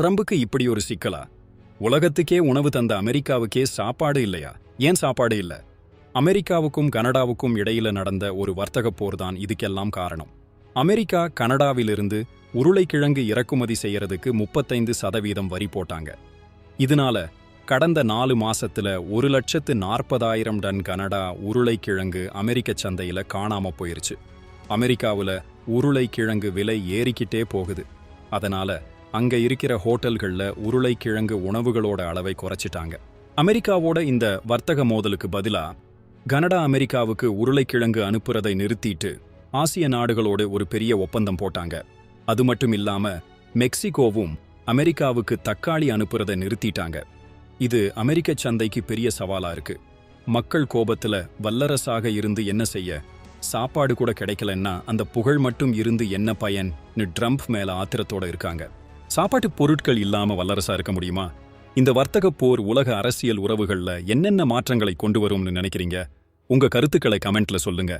ட்ரம்புக்கு இப்படி ஒரு சிக்கலா? உலகத்துக்கே உணவு தந்த அமெரிக்காவுக்கே சாப்பாடு இல்லையா? ஏன் சாப்பாடு இல்ல? அமெரிக்காவுக்கும் கனடாவுக்கும் இடையில நடந்த ஒரு வர்த்தக போர் தான் இதுக்கெல்லாம் காரணம். அமெரிக்கா கனடாவிலிருந்து உருளைக்கிழங்கு இறக்குமதி செய்யறதுக்கு முப்பத்தைந்து சதவீதம் வரி போட்டாங்க. இதனால கடந்த நாலு மாசத்துல ஒரு லட்சத்து நாற்பதாயிரம் டன் கனடா உருளைக்கிழங்கு அமெரிக்க சந்தையில காணாம போயிருச்சு. அமெரிக்காவுல உருளைக்கிழங்கு விலை ஏறிக்கிட்டே போகுது. அதனால அங்க இருக்கிற ஹோட்டல்கள்ல உருளைக்கிழங்கு உணவுகளோட அளவை குறைச்சிட்டாங்க. அமெரிக்காவோட இந்த வர்த்தக மோதலுக்கு பதிலா கனடா அமெரிக்காவுக்கு உருளைக்கிழங்கு அனுப்புறதை நிறுத்திட்டு ஆசிய நாடுகளோடு ஒரு பெரிய ஒப்பந்தம் போட்டாங்க. அது மட்டும் இல்லாம மெக்சிகோவும் அமெரிக்காவுக்கு தக்காளி அனுப்புறதை நிறுத்திட்டாங்க. இது அமெரிக்க சந்தைக்கு பெரிய சவாலா இருக்கு. மக்கள் கோபத்துல வல்லரசாக இருந்து என்ன செய்ய சாப்பாடு கூட கிடைக்கலன்னா அந்த புகழ் மட்டும் இருந்து என்ன பயன் ட்ரம்ப் மேல ஆத்திரத்தோட இருக்காங்க. சாப்பாட்டு பொருட்கள் இல்லாம வல்லரசா இருக்க முடியுமா? இந்த வர்த்தக போர் உலக அரசியல் உறவுகள்ல என்னென்ன மாற்றங்களை கொண்டு வரும்னு நினைக்கிறீங்க? உங்க கருத்துக்களை கமெண்ட்ல சொல்லுங்க.